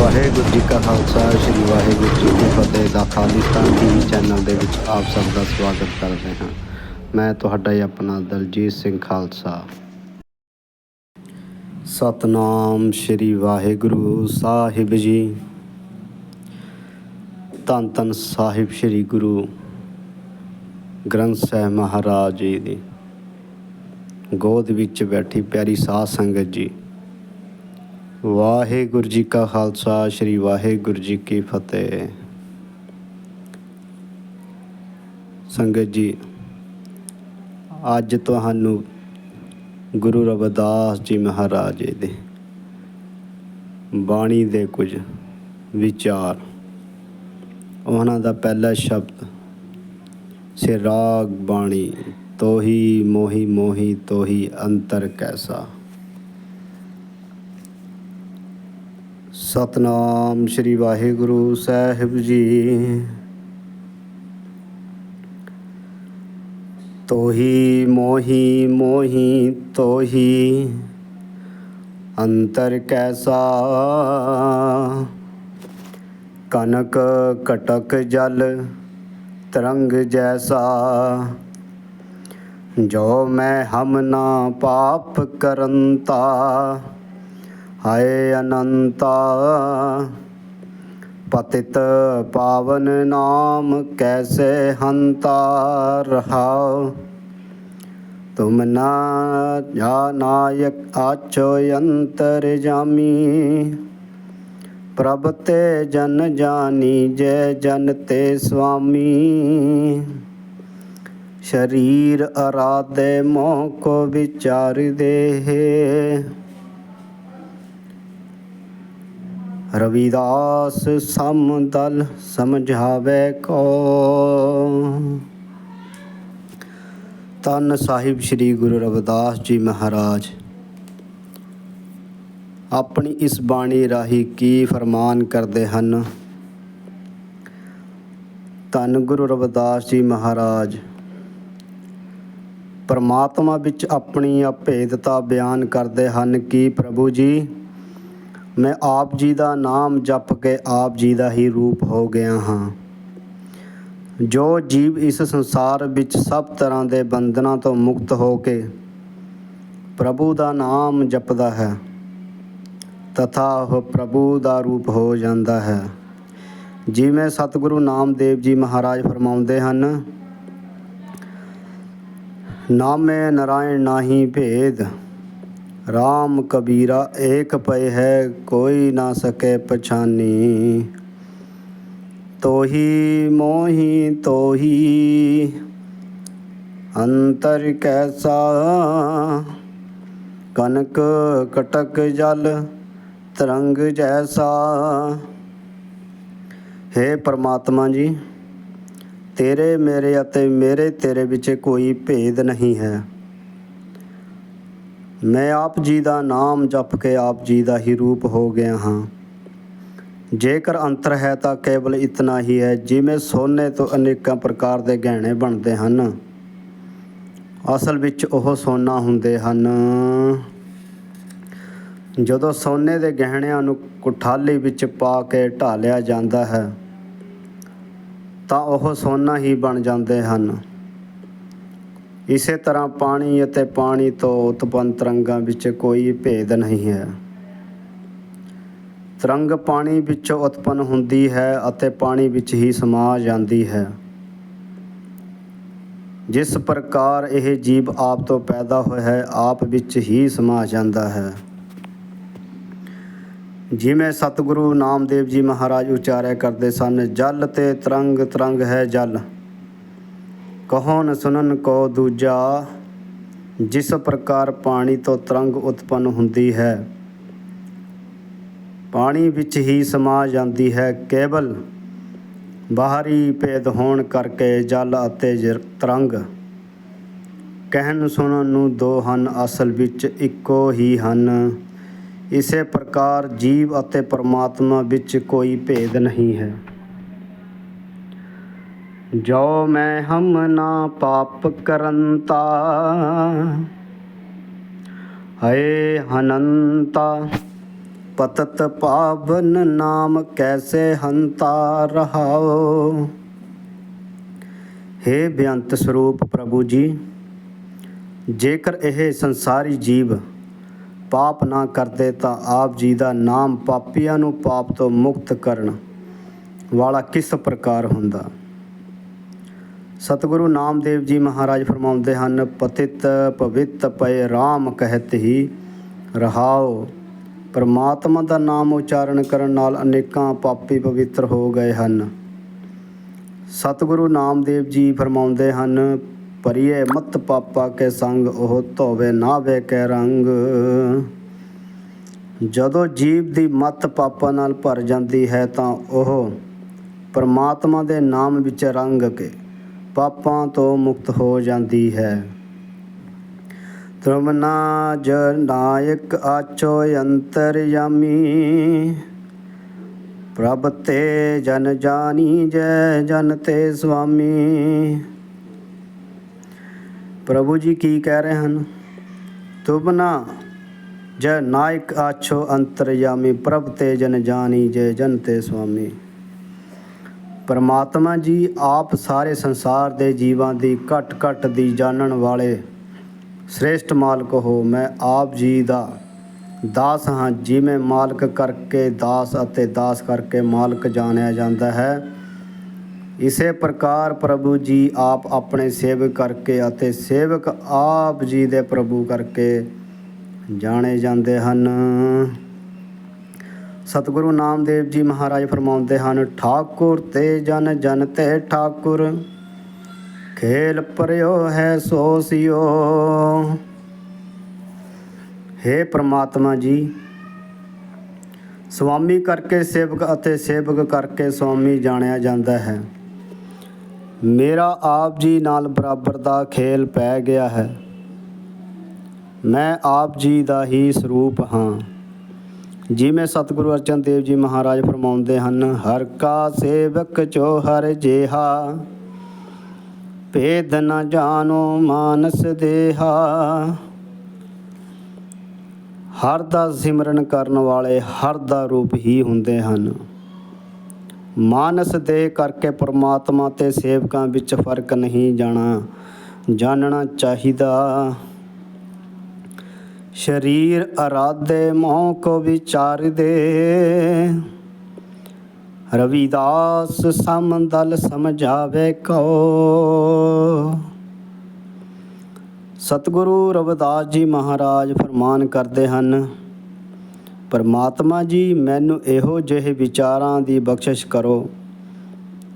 ਵਾਹਿਗੁਰੂ ਜੀ ਕਾ ਖਾਲਸਾ, ਸ੍ਰੀ ਵਾਹਿਗੁਰੂ ਜੀ ਕੀ ਫਤਿਹ ਦਾ Khalistan TV channel ਦੇ ਵਿੱਚ ਆਪ ਸਭ ਦਾ ਸਵਾਗਤ ਕਰਦੇ ਹਾਂ। ਮੈਂ ਤੁਹਾਡਾ ਹੀ ਆਪਣਾ ਦਲਜੀਤ ਸਿੰਘ ਖਾਲਸਾ। ਸਤਨਾਮ ਸ੍ਰੀ ਵਾਹਿਗੁਰੂ ਸਾਹਿਬ ਜੀ। ਧੰਨ ਧੰਨ ਸਾਹਿਬ ਸ੍ਰੀ ਗੁਰੂ ਗ੍ਰੰਥ ਸਾਹਿਬ ਮਹਾਰਾਜ ਜੀ ਦੀ। ਗੋਦ ਵਿੱਚ ਬੈਠੀ ਪਿਆਰੀ ਸਾਧ ਸੰਗਤ ਜੀ। ਵਾਹਿਗੁਰੂ ਜੀ ਕਾ ਖਾਲਸਾ, ਸ੍ਰੀ ਵਾਹਿਗੁਰੂ ਜੀ ਕੀ ਫਤਿਹ। ਸੰਗਤ ਜੀ, ਅੱਜ ਤੁਹਾਨੂੰ ਗੁਰੂ ਰਵਿਦਾਸ ਜੀ ਮਹਾਰਾਜ ਦੇ ਬਾਣੀ ਦੇ ਕੁਝ ਵਿਚਾਰ। ਉਹਨਾਂ ਦਾ ਪਹਿਲਾ ਸ਼ਬਦ ਸੇ ਰਾਗ ਬਾਣੀ, ਤੋਹੀ ਮੋਹੀ ਮੋਹੀ ਤੋਹੀ ਅੰਤਰ ਕੈਸਾ। ਸਤਨਾਮ ਸ੍ਰੀ ਵਾਹਿਗੁਰੂ ਸਾਹਿਬ ਜੀ। ਤੋਹੀ ਮੋਹੀ ਮੋਹੀ ਤੋਹੀ, ਅੰਤਰ ਕੈਸਾ? ਕਨਕ ਕਟਕ ਜਲ ਤਰੰਗ ਜੈਸਾ। ਜੋ ਮੈਂ ਹਮ ਨਾ ਪਾਪ ਕਰਨਤਾ ਹਾਏ ਅਨੰਤਾ, ਪਤਿਤ ਪਾਵਨ ਨਾਮ ਕੈਸੇ ਹੰਤਾ ਰਹਾਉ ਤੁਮ ਨਾ ਜਾ ਆਚੋ ਅੰਤਰ ਜਾਮੀ। ਪ੍ਰਭ ਤੇ ਜਨ ਜਾਨੀ ਜੈ ਜਨ ਤੇ ਸੁਆਮੀ ਸ਼ਰੀਰ ਅਰਾਧੇ ਮੋਹ ਕੋ ਵਿਚਾਰ ਦੇ ਰਵਿਦਾਸ ਸਮਦਲ ਸਮਝਾਵੇ ਕੋ। ਤਨ ਸਾਹਿਬ ਸ੍ਰੀ ਗੁਰੂ ਰਵਿਦਾਸ ਜੀ ਮਹਾਰਾਜ, ਆਪਣੀ ਇਸ ਬਾਣੀ ਰਾਹੀਂ ਕੀ ਫਰਮਾਨ ਕਰਦੇ ਹਨ? ਤਨ ਗੁਰੂ ਰਵਿਦਾਸ ਜੀ ਮਹਾਰਾਜ, ਪਰਮਾਤਮਾ ਵਿੱਚ ਆਪਣੀ ਅਭੇਦਤਾ ਬਿਆਨ ਕਰਦੇ ਹਨ ਕਿ ਪ੍ਰਭੂ ਜੀ? ਮੈਂ ਆਪ ਜੀ ਦਾ ਨਾਮ ਜਪ ਕੇ ਆਪ ਜੀ ਦਾ ਹੀ ਰੂਪ ਹੋ ਗਿਆ ਹਾਂ। ਜੋ ਜੀਵ ਇਸ ਸੰਸਾਰ ਵਿੱਚ ਸਭ ਤਰ੍ਹਾਂ ਦੇ ਬੰਧਨਾਂ ਤੋਂ ਮੁਕਤ ਹੋ ਕੇ ਪ੍ਰਭੂ ਦਾ ਨਾਮ ਜਪਦਾ ਹੈ, ਤਥਾ ਉਹ ਪ੍ਰਭੂ ਦਾ ਰੂਪ ਹੋ ਜਾਂਦਾ ਹੈ। ਜਿਵੇਂ ਸਤਿਗੁਰੂ ਨਾਮਦੇਵ ਜੀ ਮਹਾਰਾਜ ਫਰਮਾਉਂਦੇ ਹਨ, ਨਾਮੇ ਨਰਾਇਣ ਨਾਹੀ ਭੇਦ ਰਾਮ ਕਬੀਰਾ ਏਕ ਪਏ ਹੈ, ਕੋਈ ਨਾ ਸਕੈ ਪਛਾਨੀ। ਤੋਹੀ ਮੋਹੀ ਤੋਹੀ, ਅੰਤਰ ਕੈਸਾ? ਕਨਕ ਕਟਕ ਜਲ ਤਰੰਗ ਜੈਸਾ। ਹੈ ਪ੍ਰਮਾਤਮਾ ਜੀ, ਤੇਰੇ ਮੇਰੇ ਅਤੇ ਮੇਰੇ ਤੇਰੇ ਵਿੱਚ ਕੋਈ ਭੇਦ ਨਹੀਂ ਹੈ। ਮੈਂ ਆਪ ਜੀ ਦਾ ਨਾਮ ਜਪ ਕੇ ਆਪ ਜੀ ਦਾ ਹੀ ਰੂਪ ਹੋ ਗਿਆ ਹਾਂ। ਜੇਕਰ ਅੰਤਰ ਹੈ ਤਾਂ ਕੇਵਲ ਇਤਨਾ ਹੀ ਹੈ ਜਿਵੇਂ ਸੋਨੇ ਤੋਂ ਅਨੇਕਾਂ ਪ੍ਰਕਾਰ ਦੇ ਗਹਿਣੇ ਬਣਦੇ ਹਨ। ਅਸਲ ਵਿੱਚ ਉਹ ਸੋਨਾ ਹੁੰਦੇ ਹਨ। ਜਦੋਂ ਸੋਨੇ ਦੇ ਗਹਿਣਿਆਂ ਨੂੰ ਕੁਠਾਲੀ ਵਿੱਚ ਪਾ ਕੇ ਢਾਲਿਆ ਜਾਂਦਾ ਹੈ, ਤਾਂ ਉਹ ਸੋਨਾ ਹੀ ਬਣ ਜਾਂਦੇ ਹਨ। ਇਸੇ ਤਰ੍ਹਾਂ ਪਾਣੀ ਅਤੇ ਪਾਣੀ ਤੋਂ ਉਤਪੰਨ ਤਰੰਗਾਂ ਵਿੱਚ ਕੋਈ ਭੇਦ ਨਹੀਂ ਹੈ। ਤਰੰਗ ਪਾਣੀ ਵਿੱਚੋਂ ਉਤਪੰਨ ਹੁੰਦੀ ਹੈ ਅਤੇ ਪਾਣੀ ਵਿੱਚ ਹੀ ਸਮਾ ਜਾਂਦੀ ਹੈ। ਜਿਸ ਪ੍ਰਕਾਰ ਇਹ ਜੀਵ ਆਪ ਤੋਂ ਪੈਦਾ ਹੋਇਆ ਹੈ, ਆਪ ਵਿੱਚ ਹੀ ਸਮਾ ਜਾਂਦਾ ਹੈ। ਜਿਵੇਂ ਸਤਿਗੁਰੂ ਨਾਮਦੇਵ ਜੀ ਮਹਾਰਾਜ ਉਚਾਰਿਆ ਕਰਦੇ ਸਨ, ਜਲ ਤੇ ਤਰੰਗ ਤਰੰਗ ਹੈ ਜਲ। ਕਹੋ ਨ ਸੁਨਨ ਕੋ ਦੂਜਾ, ਜਿਸ ਪ੍ਰਕਾਰ ਪਾਣੀ ਤੋਂ ਤਰੰਗ ਉਤਪੰਨ ਹੁੰਦੀ ਹੈ। ਪਾਣੀ ਵਿੱਚ ਹੀ ਸਮਾ ਜਾਂਦੀ ਹੈ, ਕੇਵਲ ਬਾਹਰੀ ਭੇਦ ਹੋਣ ਕਰਕੇ ਜਲ ਅਤੇ ਜਰ- ਤਰੰਗ। ਕਹਿਣ ਸੁਣਨ ਨੂੰ ਦੋ ਹਨ, ਅਸਲ ਵਿੱਚ ਇੱਕੋ ਹੀ ਹਨ। ਇਸੇ ਪ੍ਰਕਾਰ ਜੀਵ ਅਤੇ ਪਰਮਾਤਮਾ ਵਿੱਚ ਕੋਈ ਭੇਦ ਨਹੀਂ ਹੈ। ਜੋ ਮੈਂ ਹਮ ਨਾ ਪਾਪ ਕਰੰਤਾ, ਹਏ ਅਨੰਤਾ ਪਤਤ ਪਾਵਨ ਨਾਮ ਕੈਸੇ ਹੰਤਾ ਰਹਾਓ। ਹੇ ਬੇਅੰਤ ਸਰੂਪ ਪ੍ਰਭੂ ਜੀ, ਜੇਕਰ ਇਹ ਸੰਸਾਰੀ ਜੀਵ ਪਾਪ ਨਾ ਕਰਦੇ ਤਾਂ ਆਪ ਜੀ ਦਾ ਨਾਮ ਪਾਪੀਆਂ ਨੂੰ ਪਾਪ ਤੋਂ ਮੁਕਤ ਕਰਨ ਵਾਲਾ ਕਿਸ ਪ੍ਰਕਾਰ ਹੁੰਦਾ? ਸਤਿਗੁਰੂ ਨਾਮਦੇਵ ਜੀ ਮਹਾਰਾਜ ਫਰਮਾਉਂਦੇ ਹਨ, ਪਤਿਤ ਪਵਿੱਤ ਪਏ RAM ਕਹਿਤ ਹੀ ਰਹਾਓ ਪਰਮਾਤਮਾ ਦਾ ਨਾਮ ਉਚਾਰਨ ਕਰਨ ਨਾਲ ਅਨੇਕਾਂ ਪਾਪੀ ਪਵਿੱਤਰ ਹੋ ਗਏ ਹਨ। ਸਤਿਗੁਰੂ ਨਾਮਦੇਵ ਜੀ ਫਰਮਾਉਂਦੇ ਹਨ ਪਰਿਏ ਮਤ ਪਾਪਾ ਕੇ ਸੰਗ, ਉਹ ਧੋਵੇ ਨਾ ਵੇ ਕੇ ਰੰਗ। ਜਦੋਂ ਜੀਵ ਦੀ ਮਤ ਪਾਪਾ ਨਾਲ ਭਰ ਜਾਂਦੀ ਹੈ ਤਾਂ ਉਹ ਪਰਮਾਤਮਾ ਦੇ ਨਾਮ ਵਿੱਚ ਰੰਗ ਕੇ ਪਾਪਾਂ ਤੋਂ ਮੁਕਤ ਹੋ ਜਾਂਦੀ ਹੈ। ਤ੍ਰਮਨਾ ਜ ਨਾਇਕ ਆਚੋ ਅੰਤਰਯਾਮੀ ਪ੍ਰਭ ਤੇ ਜਨ ਜਾਨੀ ਜੈ ਜਨ ਤੇ ਸੁਆਮੀ ਪ੍ਰਭੂ ਜੀ ਕੀ ਕਹਿ ਰਹੇ ਹਨ? ਤੁਬਨਾ ਜੈ ਨਾਇਕ ਆਛੋ ਅੰਤਰਯਾਮੀ ਪ੍ਰਭ ਤੇ ਜਨ ਜਾਨੀ ਜੈ ਜਨ ਤੇ ਸੁਆਮੀ ਪਰਮਾਤਮਾ ਜੀ ਆਪ ਸਾਰੇ ਸੰਸਾਰ ਦੇ ਜੀਵਾਂ ਦੀ ਘਟ ਘਟ ਦੀ ਜਾਣਨ ਵਾਲੇ ਸ੍ਰੇਸ਼ਟ ਮਾਲਕ ਹੋ, ਮੈਂ ਆਪ ਜੀ ਦਾ ਦਾਸ ਹਾਂ, ਜਿਵੇਂ ਮਾਲਕ ਕਰਕੇ ਦਾਸ ਅਤੇ ਦਾਸ ਕਰਕੇ ਮਾਲਕ ਜਾਣਿਆ ਜਾਂਦਾ ਹੈ। ਇਸੇ ਪ੍ਰਕਾਰ ਪ੍ਰਭੂ ਜੀ ਆਪ ਆਪਣੇ ਸੇਵਕ ਕਰਕੇ ਅਤੇ ਸੇਵਕ ਆਪ ਜੀ ਦੇ ਪ੍ਰਭੂ ਕਰਕੇ ਜਾਣੇ ਜਾਂਦੇ ਹਨ। ਸਤਿਗੁਰੂ ਨਾਮਦੇਵ ਜੀ ਮਹਾਰਾਜ ਫਰਮਾਉਂਦੇ ਹਨ, ਠਾਕੁਰ ਤੇ ਜਨ ਜਨ ਤੇ ਠਾਕੁਰ, ਖੇਲ ਪਰਿਓ ਹੈ ਸੋ ਸਿਓ। ਹੇ ਪ੍ਰਮਾਤਮਾ ਜੀ ਸੁਆਮੀ ਕਰਕੇ ਸੇਵਕ ਅਤੇ ਸੇਵਕ ਕਰਕੇ ਸੁਆਮੀ ਜਾਣਿਆ ਜਾਂਦਾ ਹੈ। ਮੇਰਾ ਆਪ ਜੀ ਨਾਲ ਬਰਾਬਰ ਦਾ ਖੇਲ ਪੈ ਗਿਆ ਹੈ। ਮੈਂ ਆਪ ਜੀ ਦਾ ਹੀ ਸਰੂਪ ਹਾਂ। ਜਿਵੇਂ ਸਤਿਗੁਰੂ ਅਰਜਨ ਦੇਵ ਜੀ ਮਹਾਰਾਜ ਫਰਮਾਉਂਦੇ ਹਨ, ਹਰ ਕਾ ਸੇਵਕ ਚੋ ਹਰ ਜੇਹਾ, ਭੇਦ ਨ ਜਾਣੋ ਮਾਨਸ ਦੇਹਾ। ਹਰ ਦਾ ਸਿਮਰਨ ਕਰਨ ਵਾਲੇ ਹਰ ਦਾ ਰੂਪ ਹੀ ਹੁੰਦੇ ਹਨ। ਮਾਨਸ ਦੇ ਕਰਕੇ ਪਰਮਾਤਮਾ ਤੇ ਸੇਵਕਾਂ ਵਿੱਚ ਫ਼ਰਕ ਨਹੀਂ ਜਾਣਾ, ਜਾਣਨਾ ਚਾਹੀਦਾ। ਸ਼ਰੀਰ ਅਰਾਧੇ ਮੋਹ ਕੋ ਵਿਚਾਰਦੇ। ਰਵਿਦਾਸ ਸਮਦਲ ਸਮਝਾਵੇ ਕੋ। ਸਤਿਗੁਰੂ ਰਵਿਦਾਸ ਜੀ ਮਹਾਰਾਜ ਫਰਮਾਨ ਕਰਦੇ ਹਨ, ਪਰਮਾਤਮਾ ਜੀ, ਮੈਨੂੰ ਇਹੋ ਜਿਹੇ ਵਿਚਾਰਾਂ ਦੀ ਬਖਸ਼ਿਸ਼ ਕਰੋ,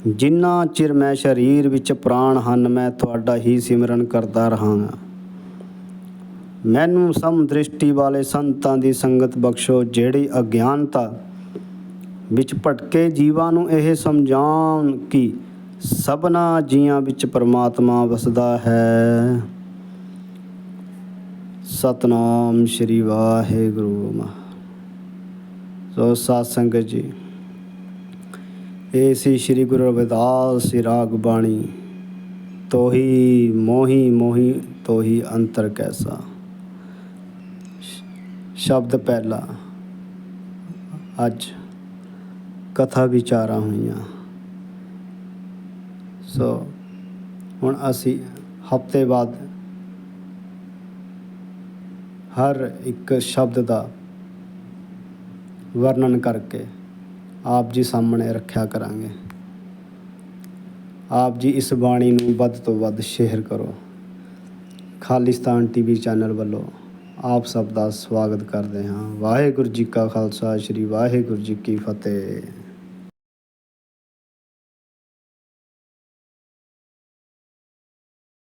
ਜਿੰਨਾ ਚਿਰ ਮੈਂ ਸਰੀਰ ਵਿੱਚ ਪ੍ਰਾਣ ਹਨ, ਮੈਂ ਤੁਹਾਡਾ ਹੀ ਸਿਮਰਨ ਕਰਦਾ ਰਹਾਂਗਾ। ਮੈਨੂੰ ਸਮ ਦ੍ਰਿਸ਼ਟੀ ਵਾਲੇ ਸੰਤਾਂ ਦੀ ਸੰਗਤ ਬਖਸ਼ੋ ਜਿਹੜੀ ਅਗਿਆਨਤਾ ਵਿੱਚ ਭਟਕੇ ਜੀਵਾਂ ਨੂੰ ਇਹ ਸਮਝਾਉਣ ਕਿ ਸਭਨਾ ਜੀਆਂ ਵਿੱਚ ਪਰਮਾਤਮਾ ਵਸਦਾ ਹੈ। ਸਤਨਾਮ ਸ਼੍ਰੀ ਵਾਹਿਗੁਰੂ ਮਾ ਸੋ ਸਾਧ ਸੰਗਤ ਜੀ ਇਹ ਸੀ ਸ਼੍ਰੀ ਗੁਰੂ ਰਵਿਦਾਸ ਜੀ ਰਾਗ ਬਾਣੀ, ਤੋਹੀ ਮੋਹੀ ਮੋਹੀ ਤੋਹੀ ਅੰਤਰ ਕੈਸਾ। ਸ਼ਬਦ ਪਹਿਲਾ। ਅੱਜ ਕਥਾ ਵਿਚਾਰਾਂ ਹੋਈਆਂ। ਸੋ ਹੁਣ ਅਸੀਂ ਹਫ਼ਤੇ ਬਾਅਦ ਹਰ ਇੱਕ ਸ਼ਬਦ ਦਾ ਵਰਣਨ ਕਰਕੇ ਆਪ ਜੀ ਸਾਹਮਣੇ ਰੱਖਿਆ ਕਰਾਂਗੇ। ਆਪ ਜੀ ਇਸ ਬਾਣੀ ਨੂੰ ਵੱਧ ਤੋਂ ਵੱਧ ਸ਼ੇਅਰ ਕਰੋ। ਖਾਲਿਸਤਾਨ ਟੀਵੀ ਚੈਨਲ ਵੱਲੋਂ ਆਪ ਸਭ ਦਾ ਸਵਾਗਤ ਕਰਦੇ ਹਾਂ। ਵਾਹਿਗੁਰੂ ਜੀ ਕਾ ਖਾਲਸਾ, ਸ੍ਰੀ ਵਾਹਿਗੁਰੂ ਜੀ ਕੀ ਫਤਿਹ।